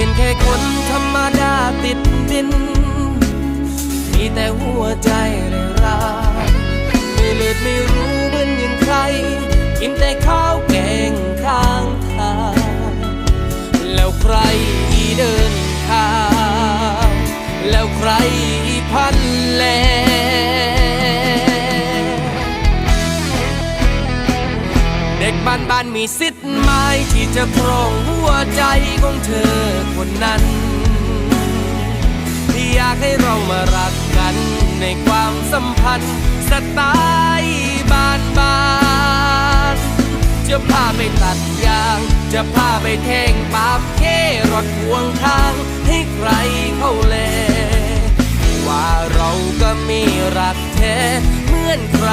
เป็นแค่คนธรรมดาติดดิน มีแต่หัวใจเลยรักไม่เลือดไม่รู้เหมือนอย่างใคร กินแต่ข้าวแกงข้างทาง แล้วใครเดินทาง แล้วใครพันแลเด็กบ้านบ้านมีสิทธิ์ไหมที่จะครองหัวใจของเธอ นั้น ที่อยากให้เรามารักกันในความสัมพันธ์สไตล์บ้านบ้านจะพาไปตัดยาง จะพาไปแทงปาบเครถพวงทางให้ใครเข้าแลว่าเราก็มีรักแท้เหมือนใคร